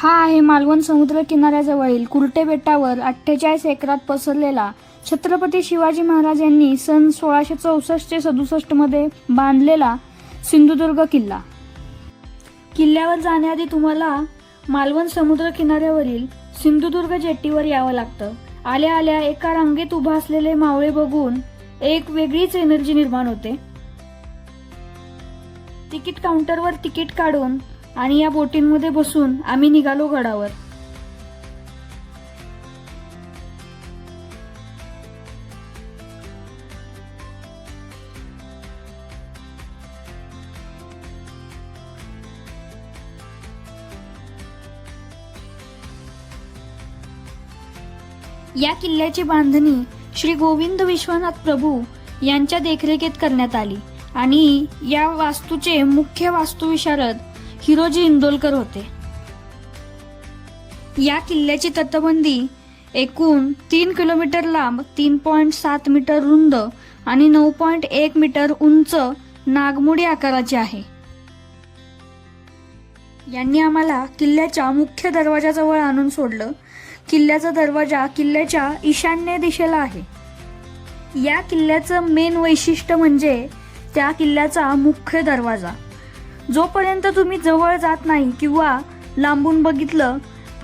हा आहे मालवण समुद्र किनाऱ्याजवळील कुर्टे बेटावर अठ्ठेचाळीस एकरात पसरलेला छत्रपती शिवाजी महाराज यांनी सन सोळाशे चौसष्ट ते सदुसष्टमध्ये बांधलेला सिंधुदुर्ग किल्ला. किल्ल्यावर जाण्याआधी तुम्हाला मालवण समुद्र किनाऱ्यावरील सिंधुदुर्ग जेट्टीवर यावं लागतं. आल्या आल्या एका रांगेत उभा असलेले मावळे बघून एक वेगळीच एनर्जी निर्माण होते. तिकीट काउंटरवर तिकीट काढून आणि या बोटींमध्ये बसून आम्ही निघालो गडावर. या किल्ल्याची बांधणी श्री गोविंद विश्वनाथ प्रभू यांच्या देखरेखीत करण्यात आली. आणि या वास्तूचे मुख्य वास्तुविशारद हिरोजी इंदोलकर होते. या किल्ल्याची तटबंदी एकूण तीन किलोमीटर लांब तीन पॉईंट सात मीटर रुंद आणि नऊ पॉईंट एक मीटर उंच नागमोडी आकाराची आहे. यांनी आम्हाला किल्ल्याच्या मुख्य दरवाजाजवळ आणून सोडलं. किल्ल्याचा दरवाजा किल्ल्याच्या ईशान्य दिशेला आहे. या किल्ल्याचं मेन वैशिष्ट्य म्हणजे त्या किल्ल्याचा मुख्य दरवाजा. जोपर्यंत तुम्ही जवळ जात नाही किंवा लांबून बघितलं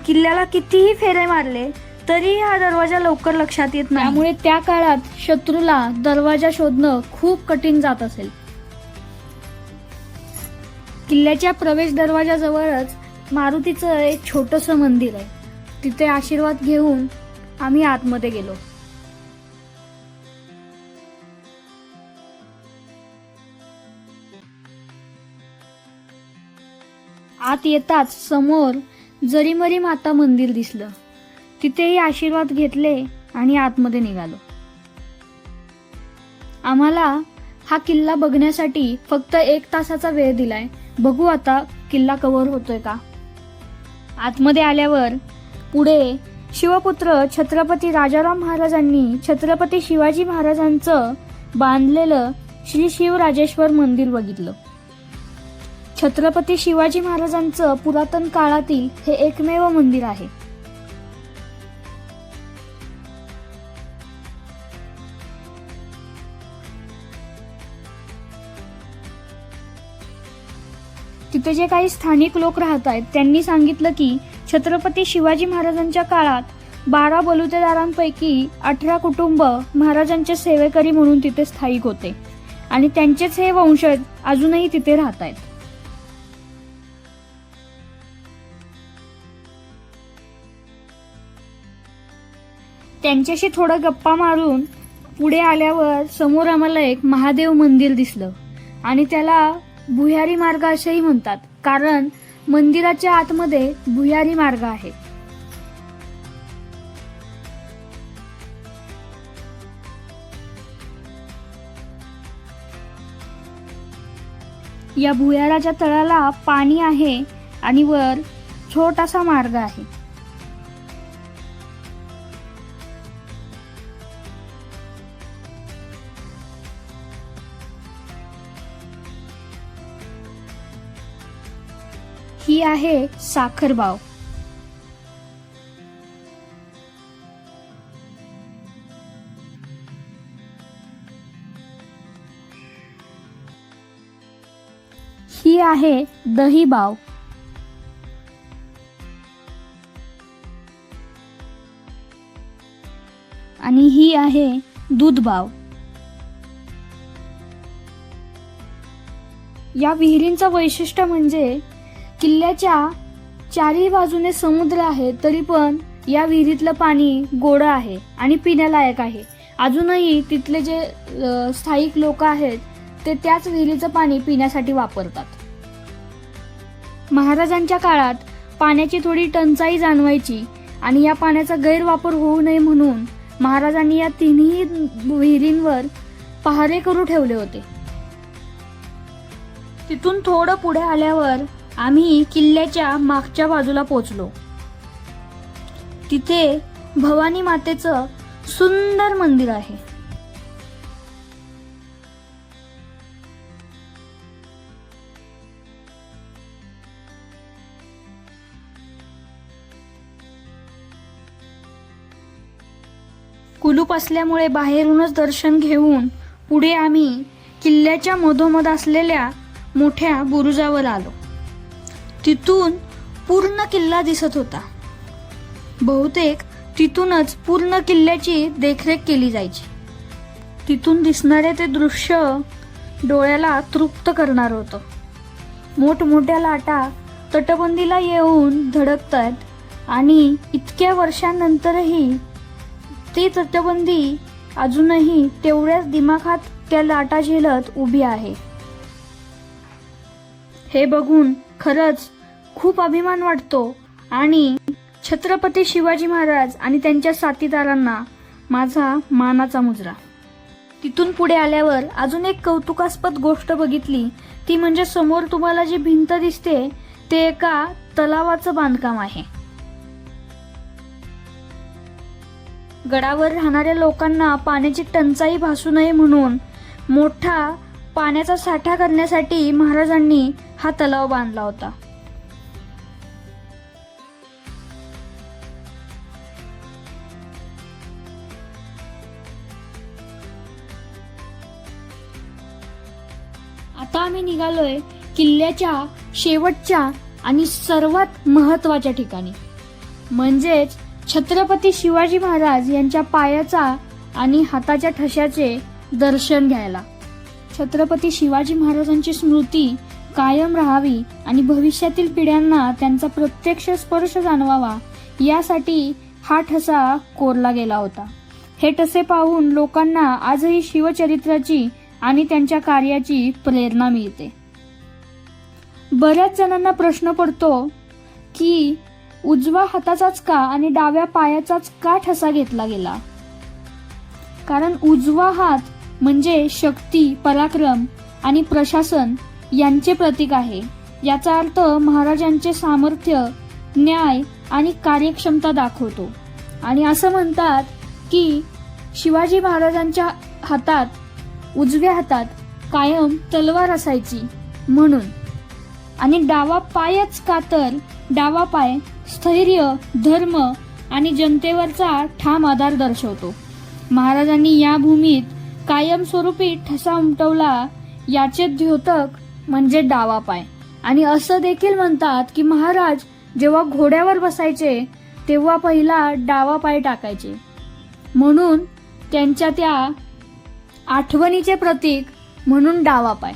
किल्ल्याला कितीही फेरे मारले तरी हा दरवाजा लवकर लक्षात येत नाही. त्यामुळे त्या काळात शत्रूला दरवाजा शोधणं खूप कठीण जात असेल. किल्ल्याच्या प्रवेश दरवाजाजवळच मारुतीचं एक छोटस मंदिर आहे. तिथे आशीर्वाद घेऊन आम्ही आतमध्ये गेलो. आत येताच समोर जरीमरी माता मंदिर दिसलं. तिथेही आशीर्वाद घेतले आणि आतमध्ये निघालो. आम्हाला हा किल्ला बघण्यासाठी फक्त एक तासाचा वेळ दिलाय. बघू आता किल्ला कव्हर होतोय का? आतमध्ये आल्यावर पुढे शिवपुत्र छत्रपती राजाराम महाराजांनी छत्रपती शिवाजी महाराजांचं बांधलेलं श्री शिवराजेश्वर मंदिर बघितलं. छत्रपती शिवाजी महाराजांचं पुरातन काळातील हे एकमेव मंदिर आहे. तिथे जे काही स्थानिक लोक राहत आहेत त्यांनी सांगितलं की छत्रपती शिवाजी महाराजांच्या काळात बारा बलुतेदारांपैकी अठरा कुटुंब महाराजांचे सेवेकरी म्हणून तिथे स्थायिक होते. आणि त्यांचेच हे वंशज अजूनही तिथे राहत आहेत. त्यांच्याशी थोडं गप्पा मारून पुढे आल्यावर समोर आम्हाला एक महादेव मंदिर दिसलं. आणि त्याला भुयारी मार्ग असेही म्हणतात. कारण मंदिराच्या आतमध्ये भुयारी मार्ग आहे. या भुयाराच्या तळाला पाणी आहे आणि वर छोटासा मार्ग आहे. ही आहे साखरबाव ही आहे दही बाव. आणि ही आहे दूधबाव या विहिरींचं वैशिष्ट्य म्हणजे किल्ल्याच्या चारही बाजूने समुद्र आहे तरी पण या विहिरीतलं पाणी गोड आहे आणि पिण्यालायक आहे. अजूनही तिथले जे स्थायिक लोक आहेत ते त्याच विहिरीचं पाणी पिण्यासाठी वापरतात. महाराजांच्या काळात पाण्याची थोडी टंचाई जाणवायची आणि या पाण्याचा गैरवापर होऊ नये म्हणून महाराजांनी या तिन्ही विहिरींवर पहारे करू ठेवले होते. तिथून थोडं पुढे आल्यावर आम्ही किल्ल्याच्या मागच्या बाजूला पोचलो तिथे भवानी मातेचं सुंदर मंदिर आहे. कुलूप असल्यामुळे बाहेरूनच दर्शन घेऊन पुढे आम्ही किल्ल्याच्या मधोमध असलेल्या मोठ्या बुरुजावर आलो. तिथून पूर्ण किल्ला दिसत होता. बहुतेक तिथूनच पूर्ण किल्ल्याची देखरेख केली जायची. तिथून दिसणारे ते दृश्य डोळ्याला तृप्त करणार होतं. मोठमोठ्या लाटा तटबंदीला येऊन धडकतात आणि इतक्या वर्षांनंतरही ती तटबंदी अजूनही तेवढ्याच दिमाखात त्या लाटा झेलत उभी आहे. हे बघून खरंच खूप अभिमान वाटतो. आणि छत्रपती शिवाजी महाराज आणि त्यांच्या साथीदारांना माझा मानाचा मुजरा. तिथून पुढे आल्यावर अजून एक कौतुकास्पद गोष्ट बघितली. ती म्हणजे समोर तुम्हाला जी भिंत दिसते ते एका तलावाचं बांधकाम आहे. गडावर राहणाऱ्या लोकांना पाण्याची टंचाई भासू नये म्हणून मोठा पाण्याचा साठा करण्यासाठी महाराजांनी हा तलाव बांधला होता. आता आम्ही निघालोय किल्ल्याच्या शेवटच्या आणि सर्वात महत्त्वाच्या ठिकाणी. म्हणजेच छत्रपती शिवाजी महाराज यांच्या पायाचा आणि हाताच्या ठशाचे दर्शन घ्यायला. छत्रपती शिवाजी महाराजांची स्मृती कायम राहावी आणि भविष्यातील पिढ्यांना त्यांचा प्रत्यक्ष स्पर्श जाणवावा यासाठी हा ठसा कोरला गेला होता. हे ठसे पाहून लोकांना आजही शिवचरित्राची आणि त्यांच्या कार्याची प्रेरणा मिळते. बऱ्याच जणांना प्रश्न पडतो की उजवा हाताचाच का आणि डाव्या पायाचाच का ठसा घेतला गेला? कारण उजवा हात म्हणजे शक्ती पराक्रम आणि प्रशासन यांचे प्रतीक आहे. याचा अर्थ महाराजांचे सामर्थ्य न्याय आणि कार्यक्षमता दाखवतो. आणि असं म्हणतात की शिवाजी महाराजांच्या हातात उजव्या हातात कायम तलवार असायची म्हणून. आणि डावा पायच का तर डावा पाय स्थैर्य धर्म आणि जनतेवरचा ठाम आधार दर्शवतो. महाराजांनी या भूमीत कायमस्वरूपी ठसा उमटवला याचे द्योतक म्हणजे डावा पाय. आणि असं देखील म्हणतात की महाराज जेव्हा घोड्यावर बसायचे तेव्हा पहिला डावा पाय टाकायचे. म्हणून त्यांच्या त्या आठवणीचे प्रतीक म्हणून डावा पाय.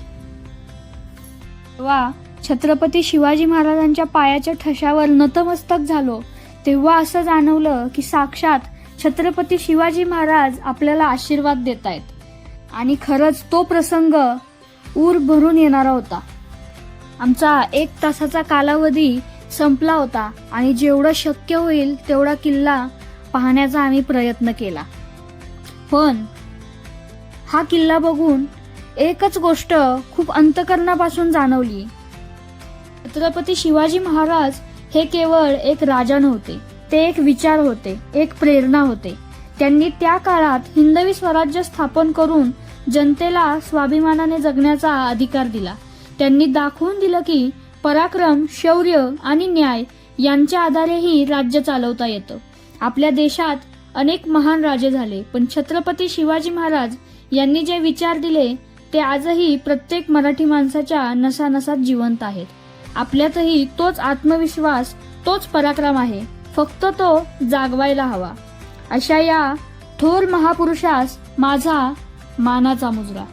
वा छत्रपती शिवाजी महाराजांच्या पायाच्या ठशावर नतमस्तक झालो तेव्हा असं जाणवलं की साक्षात छत्रपती शिवाजी महाराज आपल्याला आशीर्वाद देत आहेत आणि खरंच तो प्रसंग ऊर भरून येणारा होता. आमचा एक तासाचा कालावधी संपला होता आणि जेवढं शक्य होईल तेवढा किल्ला पाहण्याचा आम्ही प्रयत्न केला. पण हा किल्ला बघून एकच गोष्ट खूप अंतकरणापासून जाणवली. छत्रपती शिवाजी महाराज हे केवळ एक राजा नव्हते ते एक विचार होते एक प्रेरणा होते. त्यांनी त्या काळात हिंदवी स्वराज्य स्थापन करून जनतेला स्वाभिमानाने जगण्याचा अधिकार दिला. त्यांनी दाखवून दिलं की पराक्रम शौर्य आणि न्याय यांच्या आधारेही राज्य चालवता येतं. आपल्या देशात अनेक महान राजे झाले पण छत्रपती शिवाजी महाराज यांनी जे विचार दिले ते आजही प्रत्येक मराठी माणसाच्या नसानसात जिवंत आहेत. आपल्यातही तोच आत्मविश्वास तोच पराक्रम आहे. फक्त तो जागवायला हवा. अशा या थोर महापुरुषास माझा मानाचा मुजरा.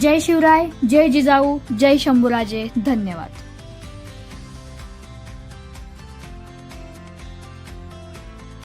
जय शिवराय जय जिजाऊ जय शंभूराजे. धन्यवाद.